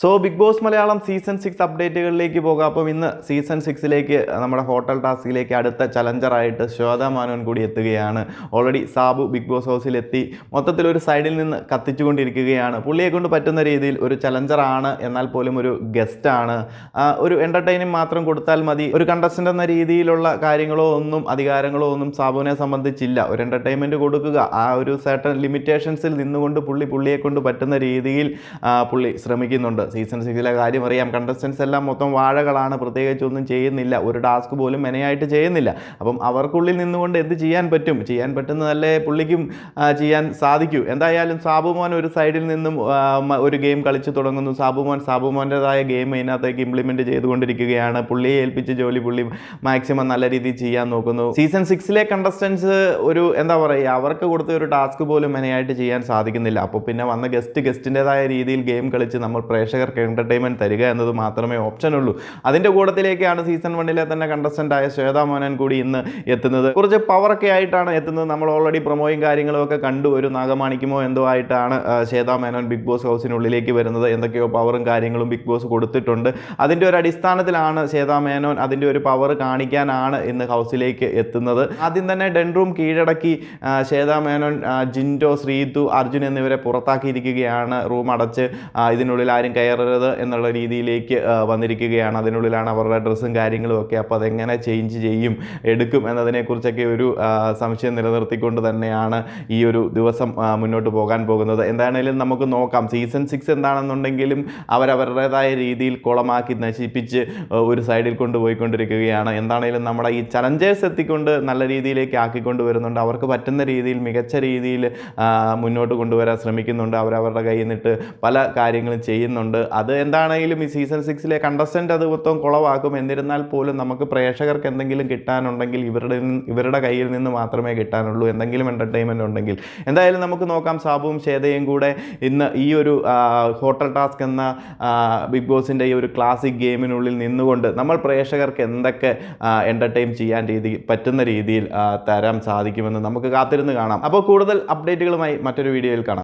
So Big Boss Malayalam season six അപ്ഡേറ്റുകളിലേക്ക് പോകാം. അപ്പം ഇന്ന് സീസൺ സിക്സിലേക്ക് നമ്മുടെ ഹോട്ടൽ ടാസ്കിലേക്ക് അടുത്ത ചലഞ്ചറായിട്ട് ശ്വേത മാനോൻ കൂടി എത്തുകയാണ്. ഓൾറെഡി സാബു ബിഗ് ബോസ് ഹൗസിലെത്തി മൊത്തത്തിൽ ഒരു സൈഡിൽ നിന്ന് കത്തിച്ചുകൊണ്ടിരിക്കുകയാണ്. പുള്ളിയെ കൊണ്ട് പറ്റുന്ന രീതിയിൽ ഒരു ചലഞ്ചറാണ് എന്നാൽ പോലും ഒരു ഗസ്റ്റാണ് ഒരു എന്റർടൈനിങ് മാത്രം കൊടുത്താൽ മതി. ഒരു കണ്ടസ്റ്റന്റ് എന്ന രീതിയിലുള്ള കാര്യങ്ങളോ ഒന്നും അധികാരങ്ങളോ ഒന്നും സാബുവിനെ സംബന്ധിച്ചില്ല. ഒരു എന്റർടൈൻമെന്റ് കൊടുക്കുക. ആ ഒരു സർട്ടൺ ലിമിറ്റേഷൻസിൽ നിന്നുകൊണ്ട് പുള്ളി പുള്ളിയെ കൊണ്ട് പറ്റുന്ന രീതിയിൽ പുള്ളി ശ്രമിക്കുന്നുണ്ട്. സീസൺ സിക്സിലെ കാര്യം അറിയാം. കണ്ടസ്റ്റൻസ് എല്ലാം മൊത്തം വാഴകളാണ്. പ്രത്യേകിച്ച് ഒന്നും ചെയ്യുന്നില്ല. ഒരു ടാസ്ക് പോലും മെനയായിട്ട് ചെയ്യുന്നില്ല. അപ്പം അവർക്കുള്ളിൽ നിന്നുകൊണ്ട് എന്ത് ചെയ്യാൻ പറ്റും? ചെയ്യാൻ പറ്റുന്നതല്ലേ പുള്ളിക്കും ചെയ്യാൻ സാധിക്കൂ. എന്തായാലും സാബുമോൻ ഒരു സൈഡിൽ നിന്നും ഒരു ഗെയിം കളിച്ച് തുടങ്ങുന്നു. സാബുമോൻ സാബുമോന്റെതായ ഗെയിം ഇതിനകത്തേക്ക് ഇംപ്ലിമെന്റ് ചെയ്തുകൊണ്ടിരിക്കുകയാണ്. പുള്ളിയെ ഏൽപ്പിച്ച് ജോലി പുള്ളി മാക്സിമം നല്ല രീതിയിൽ ചെയ്യാൻ നോക്കുന്നു. സീസൺ സിക്സിലെ കണ്ടസ്റ്റൻസ് ഒരു എന്താ പറയുക അവർക്ക് കൊടുത്ത ഒരു ടാസ്ക് പോലും മെനയായിട്ട് ചെയ്യാൻ സാധിക്കുന്നില്ല. അപ്പോൾ പിന്നെ വന്ന ഗസ്റ്റ് ഗസ്റ്റിന്റെതായ രീതിയിൽ ഗെയിം കളിച്ച് നമ്മൾ പ്രേക്ഷകർക്ക് എന്റർടൈൻമെന്റ് തരിക എന്നത് മാത്രമേ ഓപ്ഷൻ ഉള്ളൂ. അതിന്റെ കൂടത്തിലേക്കാണ് സീസൺ വണ്ണിലെ തന്നെ കണ്ടസ്റ്റന്റ് ആയ ശ്വേത മോനൻ കൂടി ഇന്ന് എത്തുന്നത്. കുറച്ച് പവറൊക്കെ ആയിട്ടാണ് എത്തുന്നത്. നമ്മൾ ഓൾറെഡി പ്രൊമോയും കാര്യങ്ങളും ഒക്കെ കണ്ടു. ഒരു നാഗമാണിക്കുമോ എന്തോ ആയിട്ടാണ് ശ്വേതാ മേനോൻ ബിഗ് ബോസ് ഹൗസിനുള്ളിലേക്ക് വരുന്നത്. എന്തൊക്കെയോ പവറും കാര്യങ്ങളും ബിഗ് ബോസ് കൊടുത്തിട്ടുണ്ട്. അതിന്റെ ഒരു അടിസ്ഥാനത്തിലാണ് ശ്വേതാ മേനോൻ അതിന്റെ ഒരു പവർ കാണിക്കാനാണ് ഇന്ന് ഹൗസിലേക്ക് എത്തുന്നത്. ആദ്യം തന്നെ ഡെൻ റൂം കീഴടക്കി ശ്വേതാ മേനോൻ ജിൻഡോ ശ്രീതു അർജുൻ എന്നിവരെ പുറത്താക്കിയിരിക്കുകയാണ്. റൂം അടച്ച് ഇതിനുള്ളിൽ ആരും കയറരുത് എന്നുള്ള രീതിയിലേക്ക് വന്നിരിക്കുകയാണ്. അതിനുള്ളിലാണ് അവരുടെ ഡ്രസ്സും കാര്യങ്ങളും ഒക്കെ. അപ്പോൾ അതെങ്ങനെ ചേഞ്ച് ചെയ്യും എടുക്കും എന്നതിനെക്കുറിച്ചൊക്കെ ഒരു സംശയം നിലനിർത്തിക്കൊണ്ട് തന്നെയാണ് ഈ ഒരു ദിവസം മുന്നോട്ട് പോകാൻ പോകുന്നത്. എന്താണേലും നമുക്ക് നോക്കാം. സീസൺ സിക്സ് എന്താണെന്നുണ്ടെങ്കിലും അവരവരുടേതായ രീതിയിൽ കുളമാക്കി നശിപ്പിച്ച് ഒരു സൈഡിൽ കൊണ്ടുപോയിക്കൊണ്ടിരിക്കുകയാണ്. എന്താണേലും നമ്മുടെ ഈ ചലഞ്ചേഴ്സ് എത്തിക്കൊണ്ട് നല്ല രീതിയിലേക്ക് ആക്കിക്കൊണ്ട് വരുന്നുണ്ട്. അവർക്ക് പറ്റുന്ന രീതിയിൽ മികച്ച രീതിയിൽ മുന്നോട്ട് കൊണ്ടുവരാൻ ശ്രമിക്കുന്നുണ്ട്. അവരവരുടെ കയ്യിൽ നിന്നിട്ട് പല കാര്യങ്ങളും ചെയ്യുന്നുണ്ട്. അത് എന്താണെങ്കിലും ഈ സീസൺ സിക്സിലെ കണ്ടസ്റ്റന്റ് അത് മൊത്തം കുളവാക്കും. എന്നിരുന്നാൽ പോലും നമുക്ക് പ്രേക്ഷകർക്ക് എന്തെങ്കിലും കിട്ടാനുണ്ടെങ്കിൽ ഇവരുടെ ഇവരുടെ കയ്യിൽ നിന്ന് മാത്രമേ കിട്ടാനുള്ളൂ. എന്തെങ്കിലും എന്റർടൈൻമെന്റ് ഉണ്ടെങ്കിൽ. എന്തായാലും നമുക്ക് നോക്കാം. സാബുവും ശ്വേതയും കൂടെ ഇന്ന് ഈ ഒരു ഹോട്ടൽ ടാസ്ക് എന്ന ബിഗ് ബോസിന്റെ ഈ ഒരു ക്ലാസിക് ഗെയിമിനുള്ളിൽ നിന്നുകൊണ്ട് നമ്മൾ പ്രേക്ഷകർക്ക് എന്തൊക്കെ എന്റർടൈൻ ചെയ്യാൻ രീതി പറ്റുന്ന രീതിയിൽ തരാൻ സാധിക്കുമെന്ന് നമുക്ക് കാത്തിരുന്ന് കാണാം. അപ്പോൾ കൂടുതൽ അപ്ഡേറ്റുകളുമായി മറ്റൊരു വീഡിയോയിൽ കാണാം.